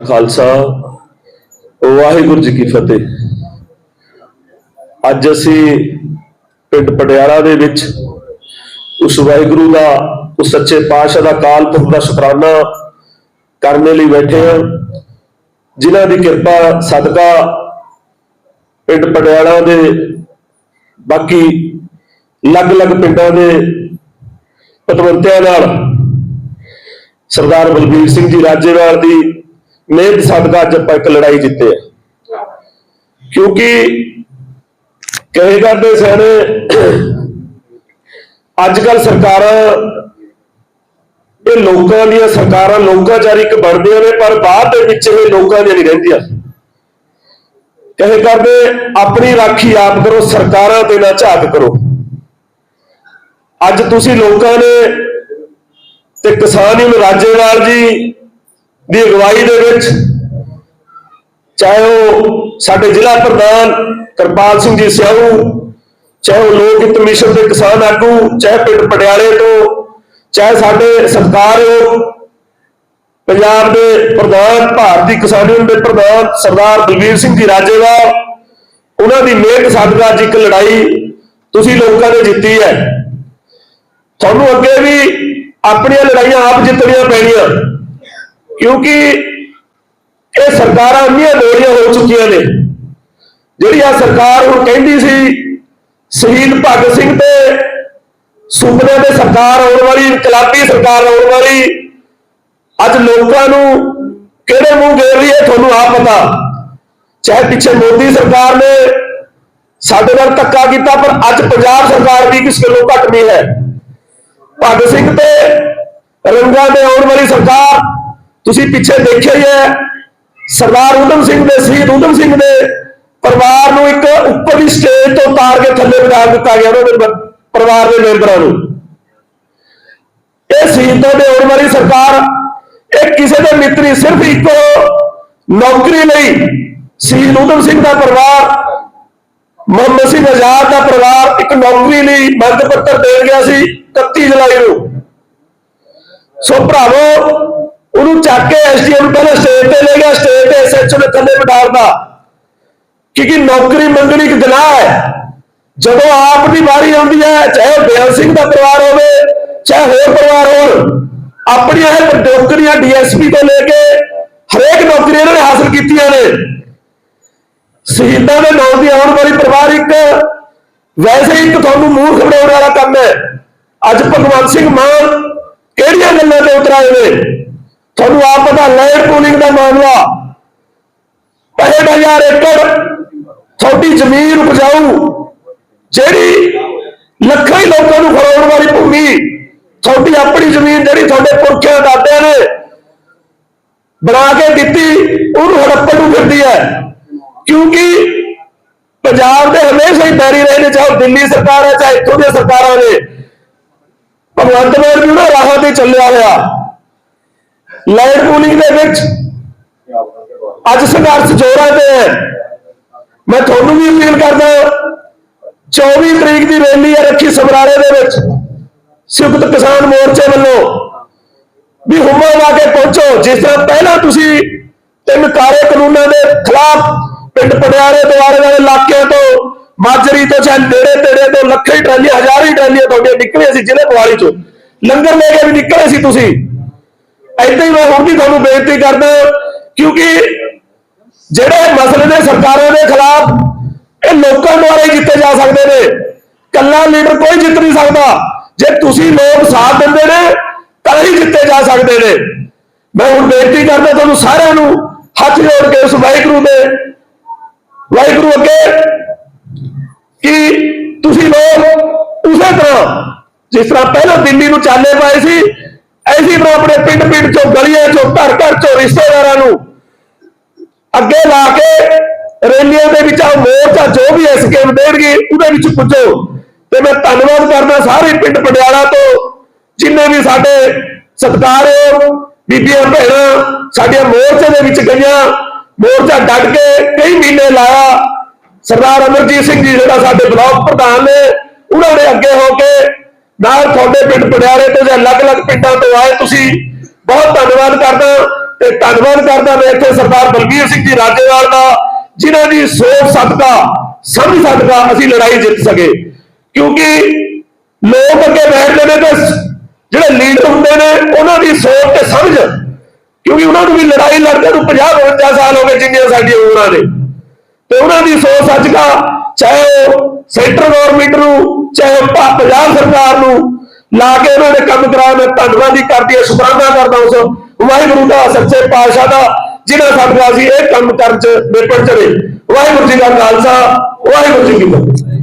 ਖਾਲਸਾ ਵਾਹਿਗੁਰੂ ਜੀ ਕੀ ਫਤਿਹ। ਅੱਜ ਅਸੀਂ ਪਿੰਡ ਪਟਿਆਲਾ ਦੇ ਵਿੱਚ ਉਸ ਵਾਹਿਗੁਰੂ ਦਾ, ਉਸ ਸੱਚੇ ਪਾਤਸ਼ਾਹ ਦਾ ਕਾਲ ਪੁਰਖ ਦਾ ਸ਼ੁਕਰਾਨਾ ਕਰਨ ਲਈ ਬੈਠੇ ਹਾਂ। ਜਿਨ੍ਹਾਂ ਦੀ ਕਿਰਪਾ ਸਦਕਾ ਪਿੰਡ ਪਟਿਆਲਾ ਦੇ ਬਾਕੀ ਅਲੱਗ-ਅਲੱਗ ਪਿੰਡਾਂ ਦੇ ਪਤਵੰਤਿਆਂ ਨਾਲ ਸਰਦਾਰ ਬਲਬੀਰ ਸਿੰਘ ਜੀ ਰਾਜੇਵਾਲ ਦੀ ਮਿਹਨਤ ਸਦਕਾ ਅੱਜ ਆਪਾਂ ਇੱਕ ਲੜਾਈ ਜਿੱਤੇ ਆ। ਕਿਉਂਕਿ ਕਹੇ ਕਰਦੇ ਸਨ ਅੱਜ ਕੱਲ ਸਰਕਾਰਾਂ, ਇਹ ਲੋਕਾਂ ਦੀਆਂ ਸਰਕਾਰਾਂ ਲੋਕਾਚਾਰੀ ਇੱਕ ਬਣਦੀਆਂ ਨੇ, ਪਰ ਬਾਅਦ ਦੇ ਵਿੱਚ ਇਹ ਲੋਕਾਂ ਦੀਆਂ ਨਹੀਂ ਰਹਿੰਦੀਆਂ। ਕਹੇ ਕਰਦੇ ਆਪਣੀ ਰਾਖੀ ਆਪ ਕਰੋ, ਸਰਕਾਰਾਂ ਤੇ ਨਾ ਝਾਕ ਕਰੋ। ਅੱਜ ਤੁਸੀਂ ਲੋਕਾਂ ਨੇ ਤੇ ਕਿਸਾਨ ਯੂਨ ਰਾਜੇਵਾਲ ਜੀ ਦੀ ਅਗਵਾਈ ਦੇ ਵਿੱਚ ਚਾਹੇ ਉਹ ਸਾਡੇ ਜ਼ਿਲ੍ਹਾ ਪ੍ਰਧਾਨ ਕਿਰਪਾਲ ਸਿੰਘ ਜੀ ਸਿਆਹੂ, ਚਾਹੇ ਉਹ ਲੋਕ ਹਿੱਤ ਮਿਸ਼ਨ ਦੇ ਕਿਸਾਨ ਆਗੂ, ਚਾਹੇ ਪਿੰਡ ਪਟਿਆਲੇ ਤੋਂ, ਚਾਹੇ ਸਾਡੇ ਸਰਕਾਰਯੋਗ ਪੰਜਾਬ ਦੇ ਪ੍ਰਧਾਨ, ਭਾਰਤੀ ਕਿਸਾਨ ਯੂਨੀਅਨ ਦੇ ਪ੍ਰਧਾਨ ਸਰਦਾਰ ਬਲਵੀਰ ਸਿੰਘ ਜੀ ਰਾਜੇਵਾਲ, ਉਹਨਾਂ ਦੀ ਮਿਹਨਤ ਸਦਕਾ ਅੱਜ ਇੱਕ ਲੜਾਈ ਤੁਸੀਂ ਲੋਕਾਂ ਨੇ ਜਿੱਤੀ ਹੈ। ਤੁਹਾਨੂੰ ਅੱਗੇ ਵੀ ਆਪਣੀਆਂ ਲੜਾਈਆਂ ਆਪ ਜਿੱਤਣੀਆਂ ਪੈਣੀਆਂ। ਕਿਉਂਕਿ ਇਹ ਸਰਕਾਰਾਂ ਇੰਨੀਆਂ ਲੋੜੀਆਂ ਹੋ ਚੁੱਕੀਆਂ ਨੇ। ਜਿਹੜੀ ਆ ਸਰਕਾਰ ਹੁਣ ਕਹਿੰਦੀ ਸੀ, ਸ਼ਹੀਦ ਭਗਤ ਸਿੰਘ ਤੇ ਸੂਬਿਆਂ ਦੇ ਸਰਕਾਰ ਆਉਣ ਵਾਲੀ, ਇਨਕਲਾਬੀ ਸਰਕਾਰ ਆਉਣ ਵਾਲੀ, ਅੱਜ ਲੋਕਾਂ ਨੂੰ ਕਿਹੜੇ ਮੂੰਹ ਗੇਰ ਰਹੀ ਹੈ ਤੁਹਾਨੂੰ ਆਪ ਪਤਾ। ਚਾਹੇ ਪਿੱਛੇ ਮੋਦੀ ਸਰਕਾਰ ਨੇ ਸਾਡੇ ਨਾਲ ਧੱਕਾ ਕੀਤਾ, ਪਰ ਅੱਜ ਪੰਜਾਬ ਸਰਕਾਰ ਵੀ ਕਿਸ ਕੋਲੋਂ ਘੱਟ ਨਹੀਂ ਹੈ। ਭਗਤ ਸਿੰਘ ਤੇ ਰੰਗਾਂ ਦੇ ਆਉਣ ਵਾਲੀ ਸਰਕਾਰ ਤੁਸੀਂ ਪਿੱਛੇ ਦੇਖਿਆ ਹੀ ਹੈ, ਸਰਦਾਰ ਉਦਮ ਸਿੰਘ ਦੇ, ਸ਼ਹੀਦ ਉਦਮ ਸਿੰਘ ਦੇ ਪਰਿਵਾਰ ਨੂੰ ਇੱਕ ਉੱਪਰਲੀ ਸਟੇਜ ਤੋਂ ਉਤਾਰ ਕੇ ਥੱਲੇ ਬਿਠਾ ਦਿੱਤਾ ਗਿਆ ਉਹਨਾਂ ਦੇ ਪਰਿਵਾਰ ਦੇ ਮੈਂਬਰਾਂ ਨੂੰ। ਇਹ ਸ਼ਹੀਦਾਂ ਦੇ ਆਉਣ ਵਾਲੀ ਸਰਕਾਰ, ਇਹ ਕਿਸੇ ਦੇ ਮਿੱਤਰੀ ਸਿਰਫ ਇੱਕੋ ਨੌਕਰੀ ਲਈ ਸ਼ਹੀਦ ਉਦਮ ਸਿੰਘ ਦਾ ਪਰਿਵਾਰ, ਮੁਹੰਮਦ ਸਿੰਘ ਆਜ਼ਾਦ ਦਾ ਪਰਿਵਾਰ ਇੱਕ ਨੌਕਰੀ ਲਈ ਮੰਗ ਪੱਤਰ ਦੇਣ ਗਿਆ ਸੀ 31 ਜੁਲਾਈ ਨੂੰ। ਸੋ ਭਰਾਵੋ ਚੱਕ ਕੇ ਐਸਡੀਐਮ ਪਹਿਲੇ ਸਟੇਜ ਤੇ ਲੈ ਗਿਆ ਸਟੇਜ ਤੇ ਐਸਐਚਓ ਨੇ ਥੱਲੇ ਬਿਠਾਉਂਦਾ ਕਿਉਂਕਿ ਨੌਕਰੀ ਮੰਗਣੀ ਇੱਕ ਗੁਨਾਹ ਹੈ। ਜਦੋਂ ਆਪ ਦੀ ਵਾਰੀ ਆਉਂਦੀ ਹੈ, ਚਾਹੇ ਬਿਆਨ ਸਿੰਘ ਦਾ ਪਰਿਵਾਰ ਹੋਵੇ, ਚਾਹੇ ਹੋਰ ਪਰਿਵਾਰ ਹੋਣ, ਆਪਣੀਆਂ ਇਹ ਨੌਕਰੀਆਂ ਡੀਐਸਪੀ ਤੋਂ ਲੈ ਕੇ ਹਰੇਕ ਨੌਕਰੀ ਇਹਨਾਂ ਨੇ ਹਾਸਲ ਕੀਤੀਆਂ ਨੇ। ਸ਼ਹੀਦਾਂ ਦੇ ਨਾਂ ਦੀ ਆਉਣ ਵਾਲੀ ਪਰਿਵਾਰ ਇੱਕ, ਵੈਸੇ ਹੀ ਇੱਕ ਤੁਹਾਨੂੰ ਮੂਰਖ ਬਣਾਉਣ ਵਾਲਾ ਕੰਮ ਹੈ। ਅੱਜ ਭਗਵੰਤ ਸਿੰਘ ਮਾਨ ਕਿਹੜੀਆਂ ਗੱਲਾਂ ਤੇ ਉਤਰਾਏ ਨੇ? ਤੁਹਾਨੂੰ ਆਪ ਪਤਾ ਲੈਂਡ ਪੂਲਿੰਗ ਦਾ ਮਾਮਲਾ। 65000 ਏਕੜ ਤੁਹਾਡੀ ਜ਼ਮੀਨ ਉਪਜਾਊ, ਜਿਹੜੀ ਲੱਖਾਂ ਹੀ ਲੋਕਾਂ ਨੂੰ ਖਰੋੜ ਵਾਲੀ ਭੂਮੀ, ਤੁਹਾਡੀ ਆਪਣੀ ਜ਼ਮੀਨ ਜਿਹੜੀ ਤੁਹਾਡੇ ਪੁਰਖਿਆਂ ਦਾਦਿਆਂ ਨੇ ਬਣਾ ਕੇ ਦਿੱਤੀ, ਉਹਨੂੰ ਹੜੱਪਣ ਨੂੰ ਫਿਰਦੀ ਹੈ। ਕਿਉਂਕਿ ਪੰਜਾਬ ਦੇ ਹਮੇਸ਼ਾ ਹੀ ਪੈਰੀ ਰਹੇ ਨੇ, ਚਾਹੇ ਉਹ ਦਿੱਲੀ ਸਰਕਾਰ ਹੈ, ਚਾਹੇ ਇੱਥੋਂ ਦੀਆਂ ਸਰਕਾਰਾਂ ਨੇ। ਭਗਵੰਤ ਮਾਨ ਵੀ ਉਹਨਾਂ ਰਾਹਾਂ ਤੇ ਚੱਲਿਆ ਹੋਇਆ। ਲਾਈਟ ਪੂਲਿੰਗ ਦੇ ਵਿੱਚ। ਅੱਜ ਸੰਘਰਸ਼ ਜੋਰਾਂ ਤੇ ਹੈ। ਮੈਂ ਤੁਹਾਨੂੰ ਵੀ ਅਪੀਲ ਕਰਦਾ 24 ਤਰੀਕ ਦੀ ਰੈਲੀ ਹੈ ਰੱਖੀ ਸਮਰਾਲੇ ਦੇ ਵਿੱਚ। ਸੰਯੁਕਤ ਕਿਸਾਨ ਮੋਰਚੇ ਵੱਲੋਂ ਵੀ ਹੁਮਾ ਲਾ ਕੇ ਪਹੁੰਚੋ। ਜਿਸ ਤਰ੍ਹਾਂ ਪਹਿਲਾਂ ਤੁਸੀਂ ਤਿੰਨ ਕਾਲੇ ਕਾਨੂੰਨਾਂ ਦੇ ਖਿਲਾਫ ਪਿੰਡ ਪਟਿਆਲੇ ਦੁਆਰੇ ਵਾਲੇ ਇਲਾਕਿਆਂ ਤੋਂ, ਮਾਜਰੀ ਤੋਂ ਚਾਹੇ ਨੇੜੇ ਤੇੜੇ ਤੋਂ ਲੱਖਾਂ ਹੀ ਟਰਾਲੀਆਂ, ਹਜ਼ਾਰਾਂ ਹੀ ਟਰਾਲੀਆਂ ਤੁਹਾਡੀਆਂ ਨਿਕਲੀਆਂ ਸੀ ਜ਼ਿਲ੍ਹੇ ਮੋਹਾਲੀ ਚੋਂ। ਲੰਗਰ ਲੈ ਕੇ ਵੀ ਨਿਕਲੇ ਸੀ ਤੁਸੀਂ। ਏਦਾਂ ਹੀ ਮੈਂ ਹੁਣ ਵੀ ਤੁਹਾਨੂੰ ਬੇਨਤੀ ਕਰਦਾ, ਕਿਉਂਕਿ ਜਿਹੜੇ ਮਸਲੇ ਨੇ ਸਰਕਾਰਾਂ ਦੇ ਖਿਲਾਫ, ਇਹ ਲੋਕਾਂ ਦੁਆਰਾ ਹੀ ਜਿੱਤੇ ਜਾ ਸਕਦੇ ਨੇ। ਕੱਲਾ ਲੀਡਰ ਕੋਈ ਜਿੱਤ ਨਹੀਂ ਸਕਦਾ। ਜੇ ਤੁਸੀਂ ਲੋਕ ਸਾਥ ਦਿੰਦੇ ਨੇ, ਤਾਂ ਹੀ ਜਿੱਤੇ ਜਾ ਸਕਦੇ ਨੇ। ਮੈਂ ਹੁਣ ਬੇਨਤੀ ਕਰਦਾ ਤੁਹਾਨੂੰ ਸਾਰਿਆਂ ਨੂੰ, ਹੱਥ ਜੋੜ ਕੇ ਉਸ ਵਾਹਿਗੁਰੂ ਦੇ, ਵਾਹਿਗੁਰੂ ਅੱਗੇ, ਕਿ ਤੁਸੀਂ ਲੋਕ ਉਸੇ ਤਰ੍ਹਾਂ, ਜਿਸ ਤਰ੍ਹਾਂ ਪਹਿਲਾਂ ਦਿੱਲੀ ਨੂੰ ਚਾਲੇ ਪਾਏ ਸੀ ਐਸੀ ਤਰ੍ਹਾਂ ਆਪਣੇ ਪਿੰਡ ਪਿੰਡ ਚੋਂ ਗਲੀਆਂ ਚੋਂ ਘਰ ਘਰ ਚੋਂ ਰਿਸ਼ਤੇਦਾਰਾਂ ਨੂੰ ਅੱਗੇ ਲਾ ਕੇ ਰੈਲੀਆਂ ਦੇ ਵਿੱਚ ਆ ਮੋਰਚਾ ਜੋ ਵੀ ਇਸ ਸਕੀਮ ਦੇਣਗੇ, ਉਹਦੇ ਵਿੱਚ ਪੁੱਜੋ। ਤੇ ਮੈਂ ਧੰਨਵਾਦ ਕਰਦਾ ਸਾਰੇ ਪਿੰਡ ਪਟਿਆਲਾ ਤੋਂ, ਜਿੰਨੇ ਵੀ ਸਾਡੇ ਸਤਿਕਾਰਯੋਗ ਬੀਬੀਆਂ ਭੈਣਾਂ, ਸਾਡੀਆਂ ਮੋਰਚੇ ਦੇ ਵਿੱਚ ਗਈਆਂ। ਮੋਰਚਾ ਡਟ ਕੇ ਕਈ ਮਹੀਨੇ ਲਾਇਆ। ਸਰਦਾਰ ਅਮਰਜੀਤ ਸਿੰਘ ਜੀ, ਜਿਹੜਾ ਸਾਡੇ ਬਲਾਕ ਪ੍ਰਧਾਨ ਨੇ, ਉਹਨਾਂ ਨੇ ਅੱਗੇ ਹੋ ਕੇ ਨਾਲ ਤੁਹਾਡੇ ਪਿੰਡ ਪਟਿਆਲੇ ਤੋਂ ਜਾਂ ਅਲੱਗ-ਅਲੱਗ ਪਿੰਡਾਂ ਤੋਂ ਆਏ ਤੁਸੀਂ, ਬਹੁਤ ਧੰਨਵਾਦ ਕਰਦਾ ਤੇ ਧੰਨਵਾਦ ਕਰਦਾ ਮੈਂ ਇੱਥੇ ਸਰਦਾਰ ਬਲਬੀਰ ਸਿੰਘ ਜੀ ਰਾਜੇਵਾਲ ਦਾ, ਜਿਨ੍ਹਾਂ ਦੀ ਸੋਚ ਸਦਕਾ, ਸਮਝ ਸਦਕਾ ਅਸੀਂ ਲੜਾਈ ਜਿੱਤ ਸਕੇ। ਕਿਉਂਕਿ ਲੋਕ ਅੱਗੇ ਬੈਠਦੇ ਨੇ ਤੇ ਜਿਹੜੇ ਲੀਡਰ ਹੁੰਦੇ ਨੇ, ਉਹਨਾਂ ਦੀ ਸੋਚ ਤੇ ਸਮਝ, ਕਿਉਂਕਿ ਉਹਨਾਂ ਨੂੰ ਵੀ ਲੜਾਈ ਲੜਦੇ ਨੂੰ 50 52 ਸਾਲ ਹੋ ਗਏ ਜਿੰਨੀਆਂ ਸਾਡੀਆਂ ਉਮਰਾਂ ਨੇ। ਤੇ ਉਹਨਾਂ ਦੀ ਸੋਚ ਸੱਚਕਾ ਚਾਹੇ ਉਹ ਸੈਂਟਰ ਗਵਰਨਮੈਂਟ ਨੂੰ, ਚਾਹੇ ਪੰਜਾਬ ਸਰਕਾਰ ਨੂੰ, ਲਾ ਕੇ ਉਹਨਾਂ ਨੇ ਕੰਮ ਕਰਾਇਆ ਮੈਂ ਧੰਨਵਾਦੀ ਕਰਦੀ ਹਾਂ ਸ਼ੁਕਰਾਨਾ ਕਰਦਾ ਉਸ ਵਾਹਿਗੁਰੂ ਦਾ, ਸੱਚੇ ਪਾਤਸ਼ਾਹ ਦਾ ਜਿਨ੍ਹਾਂ ਸਾਡਾ ਅਸੀਂ ਇਹ ਕੰਮ ਕਰਨ ਚ ਬੇਪਰ ਚਲੇ ਵਾਹਿਗੁਰੂ ਜੀ ਦਾ ਖਾਲਸਾ, ਵਾਹਿਗੁਰੂ ਜੀ ਕੀ ਫਤਿਹ।